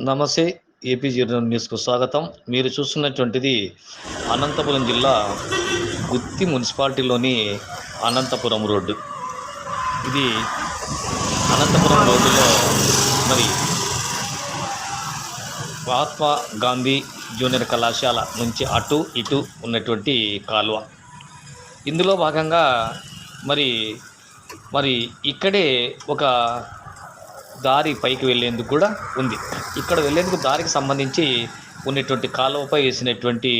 నమస్తే AP zero న్యూస్కు స్వాగతం. మీరు చూస్తున్నటువంటిది అనంతపురం జిల్లా గుత్తి మున్సిపాలిటీలోని అనంతపురం రోడ్డు. ఇది అనంతపురం రోడ్డులో మరి మహాత్మా గాంధీ జూనియర్ కళాశాల నుంచి అటు ఇటు ఉన్నటువంటి కాలువ. ఇందులో భాగంగా మరి మరి ఇక్కడే ఒక దారి పైకి వెళ్ళేందుకు కూడా ఉంది. ఇక్కడ వెళ్ళేందుకు దారికి సంబంధించి ఉన్నటువంటి కాలువపై వేసినటువంటి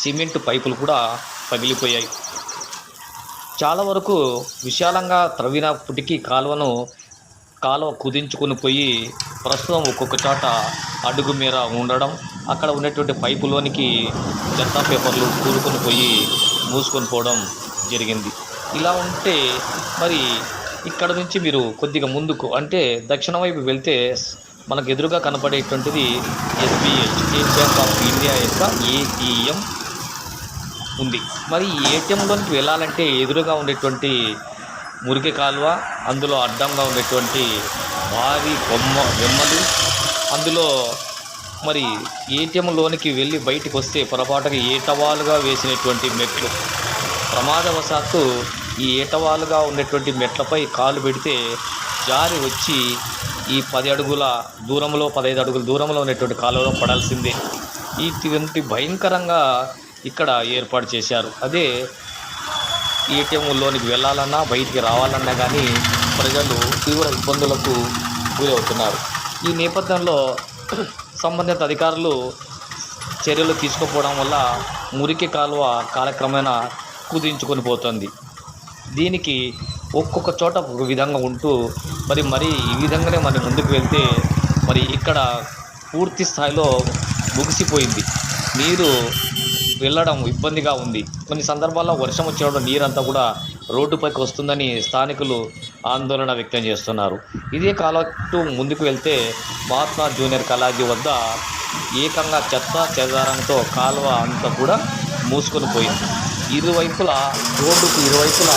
సిమెంట్ పైపులు కూడా పగిలిపోయాయి. చాలా వరకు విశాలంగా త్రవ్వినప్పటికీ కాలువను కాలువ కుదించుకొని పోయి ప్రస్తుతం ఒక్కొక్క చోట అడుగు మేర ఉండడం అక్కడ ఉన్నటువంటి పైపులోనికి చెత్త పేపర్లు కూరుకొని పోయి మూసుకొని పోవడం జరిగింది. ఇలా ఉంటే మరి ఇక్కడ నుంచి మీరు కొద్దిగా ముందుకు అంటే దక్షిణ వైపు వెళ్తే మనకు ఎదురుగా కనపడేటువంటిది SBI state bank of India యొక్క ఏటీఎం ఉంది. మరి ఈ ఏటీఎంలోనికి వెళ్ళాలంటే ఎదురుగా ఉండేటువంటి మురికి కాలువ అందులో అడ్డంగా ఉండేటువంటి భారీ కొమ్మ వెమ్మలు అందులో మరి ఏటీఎంలోనికి వెళ్ళి బయటికి వస్తే పొరపాటుగా ఏటవాలుగా వేసినటువంటి మెట్లు ప్రమాదవశాత్తు ఈ ఏటవాలుగా ఉన్నటువంటి మెట్లపై కాలు పెడితే జారి వచ్చి ఈ పది అడుగుల దూరంలో పదహైదు అడుగుల దూరంలో ఉన్నటువంటి కాలువలో పడాల్సిందే. ఇటువంటి భయంకరంగా ఇక్కడ ఏర్పాటు చేశారు. అదే ఏటీఎంలోనికి వెళ్ళాలన్నా బయటికి రావాలన్నా కానీ ప్రజలు తీవ్ర ఇబ్బందులకు గురవుతున్నారు. ఈ నేపథ్యంలో సంబంధిత అధికారులు చర్యలు తీసుకోకపోవడం వల్ల మురికి కాలువ కాలక్రమేణా కుదించుకొని పోతుంది. దీనికి ఒక్కొక్క చోట ఒక విధంగా ఉంటూ మరి మరి ఈ విధంగానే మరి ముందుకు వెళ్తే మరి ఇక్కడ పూర్తి స్థాయిలో ముగిసిపోయింది. నీరు వెళ్ళడం ఇబ్బందిగా ఉంది. కొన్ని సందర్భాల్లో వర్షం వచ్చినప్పుడు నీరంతా కూడా రోడ్డుపైకి వస్తుందని స్థానికులు ఆందోళన వ్యక్తం చేస్తున్నారు. ఇదే కాలట్టు ముందుకు వెళ్తే మహాత్మా జూనియర్ కళాజీ వద్ద ఏకంగా చెత్త చెదారంతో కాలువ అంతా కూడా మూసుకొని పోయింది. ఇరువైపులా రోడ్డుకు ఇరువైపులా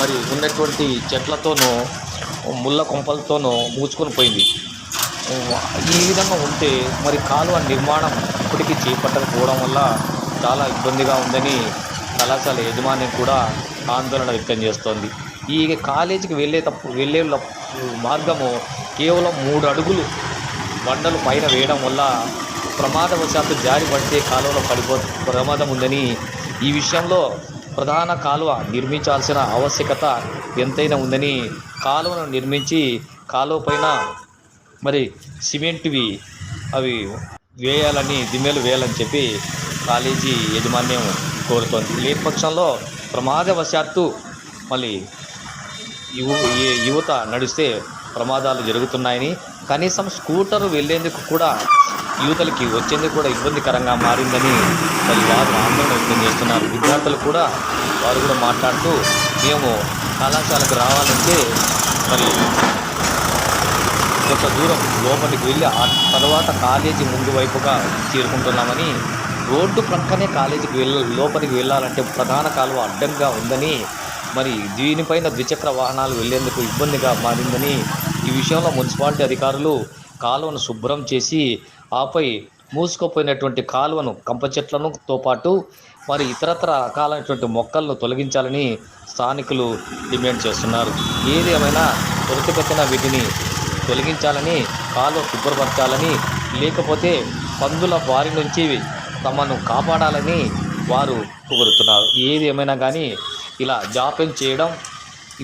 మరి ఉన్నటువంటి చెట్లతోనూ ముళ్ళ కొంపలతోనూ మూచుకొని పోయింది. ఈ విధంగా ఉంటే మరి కాలువ నిర్మాణం ఇప్పటికీ చేపట్టకపోవడం వల్ల చాలా ఇబ్బందిగా ఉందని కళాశాల యజమాని కూడా ఆందోళన వ్యక్తం చేస్తోంది. ఈ కాలేజీకి వెళ్ళే తప్పు వెళ్ళే మార్గము కేవలం మూడు అడుగులు బండలు పైన వేయడం వల్ల ప్రమాదవశాత్తు జారి పడితే కాలువలో పడిపో ప్రమాదం ఉందని ఈ విషయంలో ప్రధాన కాలువ నిర్మించాల్సిన ఆవశ్యకత ఎంతైనా ఉందని కాలువను నిర్మించి కాలువ పైన మరి సిమెంట్వి అవి వేయాలని దిమ్మెలు వేయాలని చెప్పి కాలేజీ యాజమాన్యం కోరుతోంది. లేని పక్షంలో ప్రమాదవశాత్తు మళ్ళీ యువ ఈ యువత నడిస్తే ప్రమాదాలు జరుగుతున్నాయని కనీసం స్కూటర్ వెళ్ళేందుకు కూడా యువతలకి వచ్చేందుకు కూడా ఇబ్బందికరంగా మారిందని మరి వారు ఆందోళన వ్యక్తం చేస్తున్నారు. విద్యార్థులు కూడా వారు కూడా మాట్లాడుతూ మేము కళాశాలకు రావాలంటే మరి కొంత దూరం లోపలికి వెళ్ళి ఆ తర్వాత కాలేజీ ముందు వైపుగా చేరుకుంటున్నామని రోడ్డు ప్రక్కనే కాలేజీకి వెళ్ళ లోపలికి వెళ్ళాలంటే ప్రధాన కాలువ అడ్డంగా ఉందని మరి దీనిపైన ద్విచక్ర వాహనాలు వెళ్ళేందుకు ఇబ్బందిగా మారిందని ఈ విషయంలో మున్సిపాలిటీ అధికారులు కాలువను శుభ్రం చేసి ఆపై మూసుకుపోయినటువంటి కాలువను కంప చెట్లనుతో పాటు మరి ఇతరత్ర రకాలైనటువంటి మొక్కలను తొలగించాలని స్థానికులు డిమాండ్ చేస్తున్నారు. ఏది ఏమైనా త్వరితగతిన వీటిని తొలగించాలని కాలువ శుభ్రపరచాలని లేకపోతే పందుల బారి నుంచి తమను కాపాడాలని వారు కోరుతున్నారు. ఏది ఏమైనా కానీ ఇలా జాప్యం చేయడం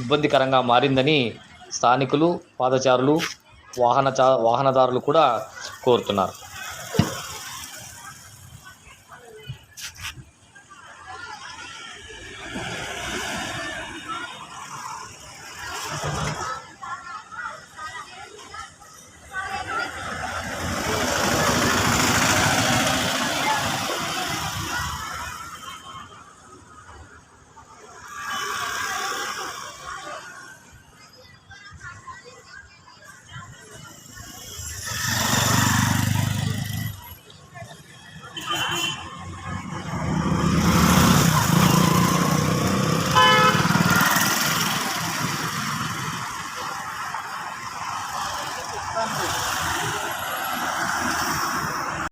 ఇబ్బందికరంగా మారిందని స్థానికులు పాదచారులు వాహన చా వాహనదారులు కూడా కోరుతున్నారు.